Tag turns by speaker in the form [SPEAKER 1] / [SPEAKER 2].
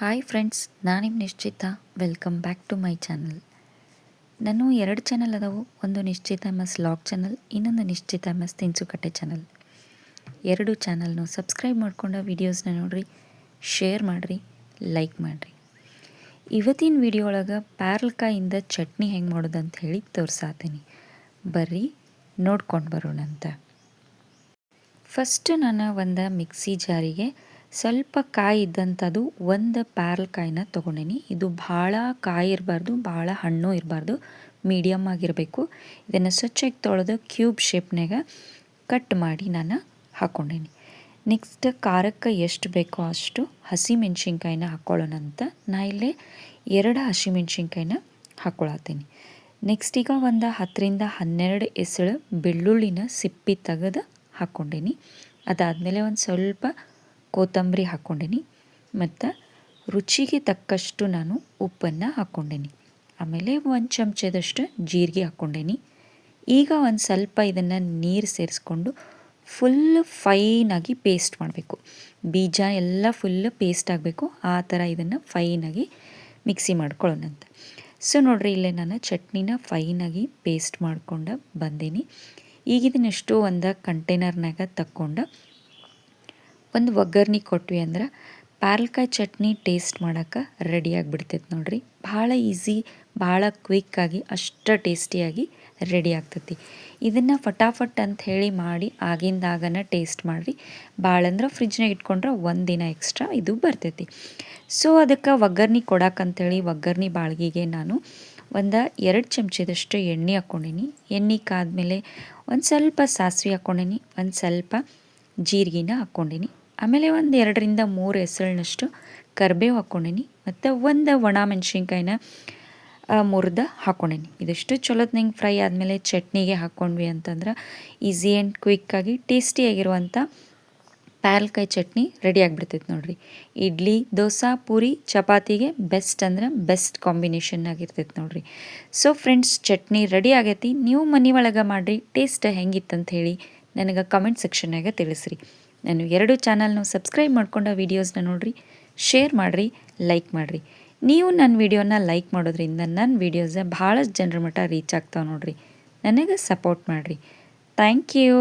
[SPEAKER 1] Hi friends ನಾನು ನಿಮ್ಮ Nishchita. Welcome back to my channel ನಾನು ಎರಡು ಚಾನಲ್ ಅದಾವು. ಒಂದು ನಿಶ್ಚಿತ ಎಂ ಎಸ್ ಲಾಗ್ ಚಾನಲ್ ಇನ್ನೊಂದು ನಿಶ್ಚಿತ ಎಂ ಎಸ್ ತಿನ್ಸುಕಟ್ಟೆ ಚಾನಲ್ ಎರಡು ಚಾನಲ್ನು ಸಬ್ಸ್ಕ್ರೈಬ್ ಮಾಡ್ಕೊಂಡು ವೀಡಿಯೋಸ್ನ ನೋಡಿರಿ ಶೇರ್ ಮಾಡಿರಿ ಲೈಕ್ ಮಾಡಿರಿ. ಇವತ್ತಿನ ವಿಡಿಯೋ ಒಳಗೆ ಪ್ಯಾರ್ಲ್ಕಾಯಿಂದ ಚಟ್ನಿ ಹೆಂಗೆ ಮಾಡೋದು ಅಂತ ಹೇಳಿ ತೋರಿಸಾತೀನಿ. ಬರ್ರಿ, ನೋಡ್ಕೊಂಡು ಬರೋಣ ಅಂತ ಫಸ್ಟ್ ನಾನು ಒಂದು ಮಿಕ್ಸಿ ಜಾರಿಗೆ ಸ್ವಲ್ಪ ಕಾಯಿ ಇದ್ದಂಥದ್ದು ಒಂದು ಪ್ಯಾರಲ್ ಕಾಯಿನ ತೊಗೊಂಡೇನಿ. ಇದು ಭಾಳ ಕಾಯಿ ಇರಬಾರ್ದು, ಭಾಳ ಹಣ್ಣು ಇರಬಾರ್ದು ಮೀಡಿಯಮ್ ಆಗಿರಬೇಕು. ಇದನ್ನು ಸ್ವಚ್ಛಾಗಿ ತೊಳೆದು ಕ್ಯೂಬ್ ಶೇಪ್ನಾಗ ಕಟ್ ಮಾಡಿ ನಾನು ಹಾಕ್ಕೊಂಡೇನಿ ನೆಕ್ಸ್ಟ್ ಖಾರಕ್ಕೆ ಎಷ್ಟು ಬೇಕೋ ಅಷ್ಟು ಹಸಿ ಮೆಣಸಿನ್ಕಾಯಿನ ಹಾಕ್ಕೊಳ್ಳೋಣ ಅಂತ ನಾ ಇಲ್ಲಿ ಎರಡು ಹಸಿ ಮೆಣಸಿನ್ಕಾಯಿನ ಹಾಕ್ಕೊಳತ್ತೀನಿ ನೆಕ್ಸ್ಟ್ ಈಗ ಒಂದು ಹತ್ತರಿಂದ ಹನ್ನೆರಡು ಎಸಳು ಬೆಳ್ಳುಳ್ಳಿನ ಸಿಪ್ಪಿ ತೆಗೆದು ಹಾಕ್ಕೊಂಡೇನಿ ಅದಾದಮೇಲೆ ಒಂದು ಸ್ವಲ್ಪ ಕೊತ್ತಂಬರಿ ಹಾಕ್ಕೊಂಡೀನಿ ಮತ್ತು ರುಚಿಗೆ ತಕ್ಕಷ್ಟು ನಾನು ಉಪ್ಪನ್ನು ಹಾಕ್ಕೊಂಡೇನಿ. ಆಮೇಲೆ ಒಂದು ಚಮಚದಷ್ಟು ಜೀರಿಗೆ ಹಾಕ್ಕೊಂಡೇನಿ. ಈಗ ಒಂದು ಸ್ವಲ್ಪ ಇದನ್ನು ನೀರು ಸೇರಿಸ್ಕೊಂಡು ಫುಲ್ ಫೈನಾಗಿ ಪೇಸ್ಟ್ ಮಾಡಬೇಕು. ಬೀಜ ಎಲ್ಲ ಫುಲ್ ಪೇಸ್ಟ್ ಆಗಬೇಕು. ಆ ಥರ ಇದನ್ನು ಫೈನಾಗಿ ಮಿಕ್ಸಿ ಮಾಡ್ಕೊಳ್ಳೋಣಂತ ಸೊ ನೋಡಿರಿ, ಇಲ್ಲೇ ನಾನು ಚಟ್ನಿನ ಫೈನಾಗಿ ಪೇಸ್ಟ್ ಮಾಡ್ಕೊಂಡು ಬಂದೀನಿ. ಈಗ ಒಂದು ಕಂಟೈನರ್ನಾಗ ತಕ್ಕೊಂಡು ಒಂದು ಒಗ್ಗರ್ಣೆ ಕೊಟ್ವಿ ಅಂದ್ರೆ ಪಾರ್ಲಕಾಯಿ ಚಟ್ನಿ ಟೇಸ್ಟ್ ಮಾಡೋಕೆ ರೆಡಿ ಆಗಿಬಿಡ್ತೈತೆ ನೋಡಿರಿ. ಭಾಳ ಈಸಿ ಭಾಳ ಕ್ವಿಕ್ಕಾಗಿ ಅಷ್ಟು ಟೇಸ್ಟಿಯಾಗಿ ರೆಡಿ ಆಗ್ತೈತಿ. ಇದನ್ನು ಫಟಾಫಟ್ ಅಂತ ಹೇಳಿ ಮಾಡಿ ಆಗಿಂದಾಗನ ಟೇಸ್ಟ್ ಮಾಡಿರಿ. ಭಾಳ ಅಂದ್ರೆ ಫ್ರಿಜ್ನಾಗ ಇಟ್ಕೊಂಡ್ರೆ ಒಂದು ದಿನ ಎಕ್ಸ್ಟ್ರಾ ಇದು ಬರ್ತೈತಿ. ಸೊ ಅದಕ್ಕೆ ಒಗ್ಗರ್ಣೆ ಕೊಡಕ್ಕಂಥೇಳಿ ಒಗ್ಗರ್ಣೆ ಬಾಳ್ಗಿಗೆ ನಾನು ಒಂದು ಎರಡು ಚಮಚದಷ್ಟು ಎಣ್ಣೆ ಹಾಕ್ಕೊಂಡೀನಿ ಎಣ್ಣೆ ಕಾದ್ಮೇಲೆ ಒಂದು ಸ್ವಲ್ಪ ಸಾಸಿವೆ ಹಾಕ್ಕೊಂಡೀನಿ ಒಂದು ಸ್ವಲ್ಪ ಜೀರಿಗೆನ ಹಾಕ್ಕೊಂಡೀನಿ ಆಮೇಲೆ ಒಂದು ಎರಡರಿಂದ ಮೂರು ಹೆಸಳಿನಷ್ಟು ಕರಿಬೇವು ಹಾಕ್ಕೊಂಡೀನಿ, ಮತ್ತು ಒಂದು ಒಣ ಮೆಣಸಿನ್ಕಾಯಿನ ಮುರಿದ ಹಾಕ್ಕೊಂಡೀನಿ. ಇದಿಷ್ಟು ಚಲೋತ್ನಂಗೆ ಫ್ರೈ ಆದಮೇಲೆ ಚಟ್ನಿಗೆ ಹಾಕ್ಕೊಂಡ್ವಿ ಅಂತಂದ್ರೆ ಈಸಿ ಆ್ಯಂಡ್ ಕ್ವಿಕ್ಕಾಗಿ ಟೇಸ್ಟಿಯಾಗಿರುವಂಥ ಪ್ಯಾಲ್ಕಾಯಿ ಚಟ್ನಿ ರೆಡಿ ಆಗಿಬಿಡ್ತೈತೆ ನೋಡಿರಿ. ಇಡ್ಲಿ, ದೋಸೆ, ಪೂರಿ, ಚಪಾತಿಗೆ ಬೆಸ್ಟ್ ಅಂದ್ರೆ ಬೆಸ್ಟ್ ಕಾಂಬಿನೇಷನ್ ಆಗಿರ್ತೈತೆ ನೋಡಿರಿ. ಸೊ ಫ್ರೆಂಡ್ಸ್ ಚಟ್ನಿ ರೆಡಿ ಆಗೈತಿ. ನೀವು ಮನೆ ಒಳಗೆ ಮಾಡಿರಿ, ಟೇಸ್ಟ್ ಹೆಂಗಿತ್ತಂತ ಹೇಳಿ ನನಗೆ ಕಮೆಂಟ್ ಸೆಕ್ಷನ್ನಾಗ ತಿಳಿಸ್ರಿ. ನಾನು ಎರಡು ಚಾನಲ್ನ ಸಬ್ಸ್ಕ್ರೈಬ್ ಮಾಡ್ಕೊಂಡ ವೀಡಿಯೋಸ್ನ ನೋಡಿರಿ ಶೇರ್ ಮಾಡಿರಿ ಲೈಕ್ ಮಾಡಿರಿ. ನೀವು ನನ್ನ ವಿಡಿಯೋನ ಲೈಕ್ ಮಾಡೋದ್ರಿಂದ ನನ್ನ ವೀಡಿಯೋಸ ಭಾಳಷ್ಟು ಜನರ ಮಟ್ಟ ರೀಚ್ ಆಗ್ತಾವೆ ನೋಡಿರಿ. ನನಗೆ ಸಪೋರ್ಟ್ ಮಾಡಿರಿ. Thank you